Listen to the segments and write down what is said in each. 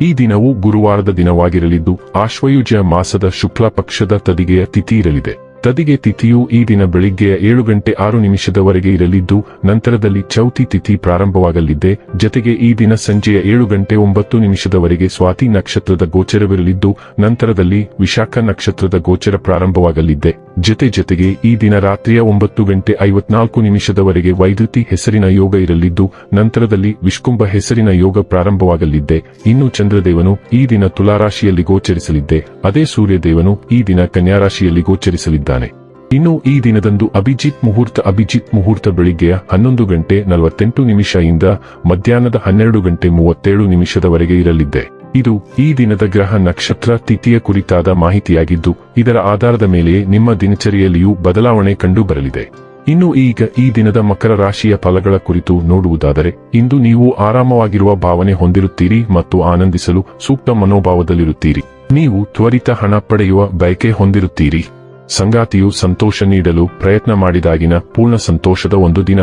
ಈ ದಿನವು ಗುರುವಾರದ ದಿನವಾಗಿರಲಿದ್ದು ಆಶ್ವಯುಜ ಮಾಸದ ಶುಕ್ಲ ಪಕ್ಷದ ತದಿಗೆಯ ತಿಥಿ ಇರಲಿದೆ ತದಿಗೆ ತಿಥಿಯು ಈ ದಿನ ಬೆಳಿಗ್ಗೆಯ ಏಳು ಗಂಟೆ ಆರು ನಿಮಿಷದವರೆಗೆ ಇರಲಿದ್ದು, ನಂತರದಲ್ಲಿ ಚೌತಿ ತಿಥಿ ಪ್ರಾರಂಭವಾಗಲಿದೆ ಜತೆಗೆ ಈ ದಿನ ಸಂಜೆಯ ಏಳು ಗಂಟೆ ಒಂಬತ್ತು ನಿಮಿಷದವರೆಗೆ ಸ್ವಾತಿ ನಕ್ಷತ್ರದ ಗೋಚರವಿರಲಿದ್ದು, ನಂತರದಲ್ಲಿ ವಿಶಾಖ ನಕ್ಷತ್ರದ ಗೋಚರ ಪ್ರಾರಂಭವಾಗಲಿದೆ ಜೊತೆ ಜೊತೆಗೆ ಈ ದಿನ ರಾತ್ರಿಯ ಒಂಬತ್ತು ಗಂಟೆ ಐವತ್ನಾಲ್ಕು ನಿಮಿಷದವರೆಗೆ ವೈದ್ಯುತಿ ಹೆಸರಿನ ಯೋಗ ಇರಲಿದ್ದು, ನಂತರದಲ್ಲಿ ವಿಷ್ಕುಂಭ ಹೆಸರಿನ ಯೋಗ ಪ್ರಾರಂಭವಾಗಲಿದ್ದೆ. ಇನ್ನು ಚಂದ್ರದೇವನು ಈ ದಿನ ತುಲಾರಾಶಿಯಲ್ಲಿ ಗೋಚರಿಸಲಿದ್ದೆ. ಅದೇ ಸೂರ್ಯದೇವನು ಈ ದಿನ ಕನ್ಯಾರಾಶಿಯಲ್ಲಿ ಗೋಚರಿಸಲಿದ್ದಾನೆ. ಇನ್ನು ಈ ದಿನದಂದು ಅಭಿಜಿತ್ ಮುಹೂರ್ತ ಅಭಿಜಿತ್ ಮುಹೂರ್ತ ಬೆಳಿಗ್ಗೆಯ ಹನ್ನೊಂದು ಗಂಟೆ ನಲವತ್ತೆಂಟು ನಿಮಿಷ ಇಂದ ಮಧ್ಯಾಹ್ನದ ಹನ್ನೆರಡು ಗಂಟೆ ಮೂವತ್ತೇಳು ನಿಮಿಷದವರೆಗೆ ಇರಲಿದೆ ಇದು ಈ ದಿನದ ಗ್ರಹ ನಕ್ಷತ್ರ ತಿಥಿಯ ಕುರಿತಾದ ಮಾಹಿತಿಯಾಗಿದ್ದು, ಇದರ ಆಧಾರದ ಮೇಲೆ ನಿಮ್ಮ ದಿನಚರಿಯಲ್ಲಿಯೂ ಬದಲಾವಣೆ ಕಂಡು ಬರಲಿದೆ ಇನ್ನು ಈಗ ಈ ದಿನದ ಮಕರ ರಾಶಿಯ ಫಲಗಳ ಕುರಿತು ನೋಡುವುದಾದರೆ, ಇಂದು ನೀವು ಆರಾಮವಾಗಿರುವ ಭಾವನೆ ಹೊಂದಿರುತ್ತೀರಿ ಮತ್ತು ಆನಂದಿಸಲು ಸೂಕ್ತ ಮನೋಭಾವದಲ್ಲಿರುತ್ತೀರಿ. ನೀವು ತ್ವರಿತ ಹಣ ಪಡೆಯುವ ಬಯಕೆ ಹೊಂದಿರುತ್ತೀರಿ. ಸಂಗಾತಿಯು ಸಂತೋಷ ನೀಡಲು ಪ್ರಯತ್ನ ಮಾಡಿದಾಗಿನ ಪೂರ್ಣ ಸಂತೋಷದ ಒಂದು ದಿನ.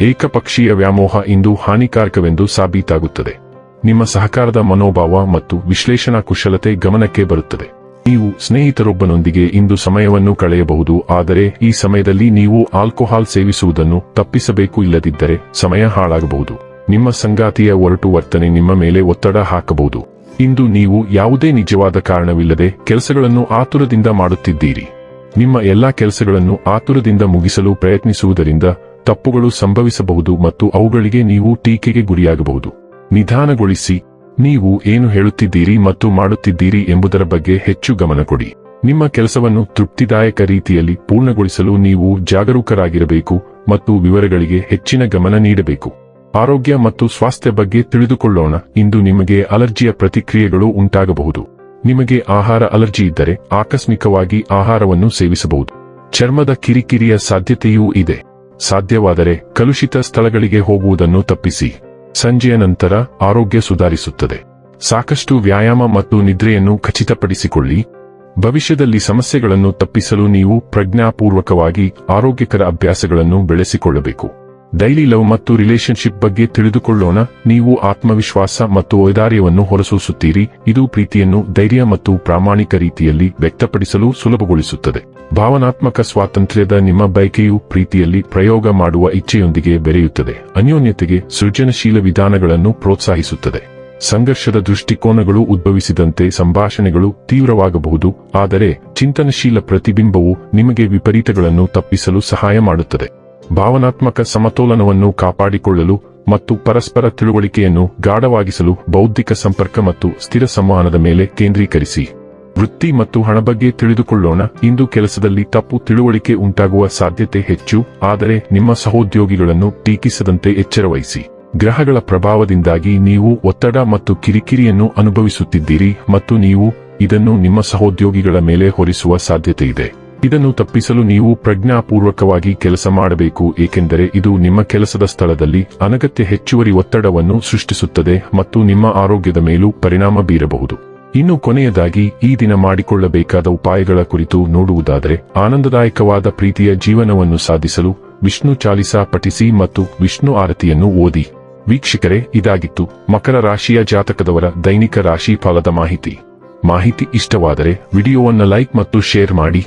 ಏಕಪಕ್ಷೀಯ ವ್ಯಾಮೋಹ ಇಂದು ಹಾನಿಕಾರಕವೆಂದು ಸಾಬೀತಾಗುತ್ತದೆ. ನಿಮ್ಮ ಸಹಕಾರದ ಮನೋಭಾವ ಮತ್ತು ವಿಶ್ಲೇಷಣಾ ಕುಶಲತೆ ಗಮನಕ್ಕೆ ಬರುತ್ತದೆ. ನೀವು ಸ್ನೇಹಿತರೊಬ್ಬನೊಂದಿಗೆ ಇಂದು ಸಮಯವನ್ನು ಕಳೆಯಬಹುದು, ಆದರೆ ಈ ಸಮಯದಲ್ಲಿ ನೀವು ಆಲ್ಕೋಹಾಲ್ ಸೇವಿಸುವುದನ್ನು ತಪ್ಪಿಸಬೇಕು ಇಲ್ಲದಿದ್ದರೆ ಸಮಯ ಹಾಳಾಗಬಹುದು. ನಿಮ್ಮ ಸಂಗಾತಿಯ ಒರಟು ವರ್ತನೆ ನಿಮ್ಮ ಮೇಲೆ ಒತ್ತಡ ಹಾಕಬಹುದು. ಇಂದು ನೀವು ಯಾವುದೇ ನಿಜವಾದ ಕಾರಣವಿಲ್ಲದೆ ಕೆಲಸಗಳನ್ನು ಆತುರದಿಂದ ಮಾಡುತ್ತಿದ್ದೀರಿ. ನಿಮ್ಮ ಎಲ್ಲಾ ಕೆಲಸಗಳನ್ನು ಆತುರದಿಂದ ಮುಗಿಸಲು ಪ್ರಯತ್ನಿಸುವುದರಿಂದ ತಪ್ಪುಗಳು ಸಂಭವಿಸಬಹುದು ಮತ್ತು ಅವುಗಳಿಗೆ ನೀವು ಟೀಕೆಗೆ ಗುರಿಯಾಗಬಹುದು. ನಿಧಾನಗೊಳಿಸಿ, ನೀವು ಏನು ಹೇಳುತ್ತಿದ್ದೀರಿ ಮತ್ತು ಮಾಡುತ್ತಿದ್ದೀರಿ ಎಂಬುದರ ಬಗ್ಗೆ ಹೆಚ್ಚು ಗಮನ ಕೊಡಿ. ನಿಮ್ಮ ಕೆಲಸವನ್ನು ತೃಪ್ತಿದಾಯಕ ರೀತಿಯಲ್ಲಿ ಪೂರ್ಣಗೊಳಿಸಲು ನೀವು ಜಾಗರೂಕರಾಗಿರಬೇಕು ಮತ್ತು ವಿವರಗಳಿಗೆ ಹೆಚ್ಚಿನ ಗಮನ ನೀಡಬೇಕು. ಆರೋಗ್ಯ ಮತ್ತು ಸ್ವಾಸ್ಥ್ಯ ಬಗ್ಗೆ ತಿಳಿದುಕೊಳ್ಳೋಣ. ಇಂದು ನಿಮಗೆ ಅಲರ್ಜಿಯ ಪ್ರತಿಕ್ರಿಯೆಗಳು ಉಂಟಾಗಬಹುದು. ನಿಮಗೆ ಆಹಾರ ಅಲರ್ಜಿ ಇದ್ದರೆ ಆಕಸ್ಮಿಕವಾಗಿ ಆಹಾರವನ್ನು ಸೇವಿಸಬಹುದು. ಚರ್ಮದ ಕಿರಿಕಿರಿಯ ಸಾಧ್ಯತೆಯೂ ಇದೆ. ಸಾಧ್ಯವಾದರೆ ಕಲುಷಿತ ಸ್ಥಳಗಳಿಗೆ ಹೋಗುವುದನ್ನು ತಪ್ಪಿಸಿ. ಸಂಜೆಯ ನಂತರ ಆರೋಗ್ಯ ಸುಧಾರಿಸುತ್ತದೆ. ಸಾಕಷ್ಟು ವ್ಯಾಯಾಮ ಮತ್ತು ನಿದ್ರೆಯನ್ನು ಖಚಿತಪಡಿಸಿಕೊಳ್ಳಿ. ಭವಿಷ್ಯದಲ್ಲಿ ಸಮಸ್ಯೆಗಳನ್ನು ತಪ್ಪಿಸಲು ನೀವು ಪ್ರಜ್ಞಾಪೂರ್ವಕವಾಗಿ ಆರೋಗ್ಯಕರ ಅಭ್ಯಾಸಗಳನ್ನು ಬೆಳೆಸಿಕೊಳ್ಳಬೇಕು. ಡೈಲಿ ಲವ್ ಮತ್ತು ರಿಲೇಶನ್ಶಿಪ್ ಬಗ್ಗೆ ತಿಳಿದುಕೊಳ್ಳೋಣ. ನೀವು ಆತ್ಮವಿಶ್ವಾಸ ಮತ್ತು ಔದಾರ್ಯವನ್ನು ಹೊರಸೂಸುತ್ತೀರಿ. ಇದು ಪ್ರೀತಿಯನ್ನು ಧೈರ್ಯ ಮತ್ತು ಪ್ರಾಮಾಣಿಕ ರೀತಿಯಲ್ಲಿ ವ್ಯಕ್ತಪಡಿಸಲು ಸುಲಭಗೊಳಿಸುತ್ತದೆ. ಭಾವನಾತ್ಮಕ ಸ್ವಾತಂತ್ರ್ಯದ ನಿಮ್ಮ ಬಯಕೆಯು ಪ್ರೀತಿಯಲ್ಲಿ ಪ್ರಯೋಗ ಮಾಡುವ ಇಚ್ಛೆಯೊಂದಿಗೆ ಬೆರೆಯುತ್ತದೆ. ಅನ್ಯೋನ್ಯತೆಗೆ ಸೃಜನಶೀಲ ವಿಧಾನಗಳನ್ನು ಪ್ರೋತ್ಸಾಹಿಸುತ್ತದೆ. ಸಂಘರ್ಷದ ದೃಷ್ಟಿಕೋನಗಳು ಉದ್ಭವಿಸಿದಂತೆ ಸಂಭಾಷಣೆಗಳು ತೀವ್ರವಾಗಬಹುದು. ಆದರೆ ಚಿಂತನಶೀಲ ಪ್ರತಿಬಿಂಬವು ನಿಮಗೆ ವಿಪರೀತಗಳನ್ನು ತಪ್ಪಿಸಲು ಸಹಾಯ ಮಾಡುತ್ತದೆ. ಭಾವನಾತ್ಮಕ ಸಮತೋಲನವನ್ನು ಕಾಪಾಡಿಕೊಳ್ಳಲು ಮತ್ತು ಪರಸ್ಪರ ತಿಳುವಳಿಕೆಯನ್ನು ಗಾಢವಾಗಿಸಲು ಬೌದ್ಧಿಕ ಸಂಪರ್ಕ ಮತ್ತು ಸ್ಥಿರ ಸಂವಹನದ ಮೇಲೆ ಕೇಂದ್ರೀಕರಿಸಿ. ವೃತ್ತಿ ಮತ್ತು ಹಣ ಬಗ್ಗೆ ತಿಳಿದುಕೊಳ್ಳೋಣ. ಇಂದು ಕೆಲಸದಲ್ಲಿ ತಪ್ಪು ತಿಳುವಳಿಕೆ ಉಂಟಾಗುವ ಸಾಧ್ಯತೆ ಹೆಚ್ಚು, ಆದರೆ ನಿಮ್ಮ ಸಹೋದ್ಯೋಗಿಗಳನ್ನು ಟೀಕಿಸದಂತೆ ಎಚ್ಚರವಹಿಸಿ. ಗ್ರಹಗಳ ಪ್ರಭಾವದಿಂದಾಗಿ ನೀವು ಒತ್ತಡ ಮತ್ತು ಕಿರಿಕಿರಿಯನ್ನು ಅನುಭವಿಸುತ್ತಿದ್ದೀರಿ ಮತ್ತು ನೀವು ಇದನ್ನು ನಿಮ್ಮ ಸಹೋದ್ಯೋಗಿಗಳ ಮೇಲೆ ಹೊರಿಸುವ ಸಾಧ್ಯತೆಯಿದೆ ಇದನ್ನು ತಪ್ಪಿಸಲು ನೀವು ಪ್ರಜ್ಞಾಪೂರ್ವಕವಾಗಿ ಕೆಲಸ ಮಾಡಬೇಕು, ಏಕೆಂದರೆ ಇದು ನಿಮ್ಮ ಕೆಲಸದ ಸ್ಥಳದಲ್ಲಿ ಅನಗತ್ಯ ಹೆಚ್ಚುವರಿ ಒತ್ತಡವನ್ನು ಸೃಷ್ಟಿಸುತ್ತದೆ ಮತ್ತು ನಿಮ್ಮ ಆರೋಗ್ಯದ ಮೇಲೂ ಪರಿಣಾಮ ಬೀರಬಹುದು. ಇನ್ನು ಕೊನೆಯದಾಗಿ, ಈ ದಿನ ಮಾಡಿಕೊಳ್ಳಬೇಕಾದ ಉಪಾಯಗಳ ಕುರಿತು ನೋಡುವುದಾದರೆ, ಆನಂದದಾಯಕವಾದ ಪ್ರೀತಿಯ ಜೀವನವನ್ನು ಸಾಧಿಸಲು ವಿಷ್ಣು ಚಾಲಿಸಾ ಪಠಿಸಿ ಮತ್ತು ವಿಷ್ಣು ಆರತಿಯನ್ನು ಓದಿ. ವೀಕ್ಷಕರೇ, ಇದಾಗಿತ್ತು ಮಕರ ರಾಶಿಯ ಜಾತಕದವರ ದೈನಿಕ ರಾಶಿ ಫಲದ ಮಾಹಿತಿ. ಮಾಹಿತಿ ಇಷ್ಟವಾದರೆ, ವಿಡಿಯೋವನ್ನು ಲೈಕ್ ಮತ್ತು ಶೇರ್ ಮಾಡಿ.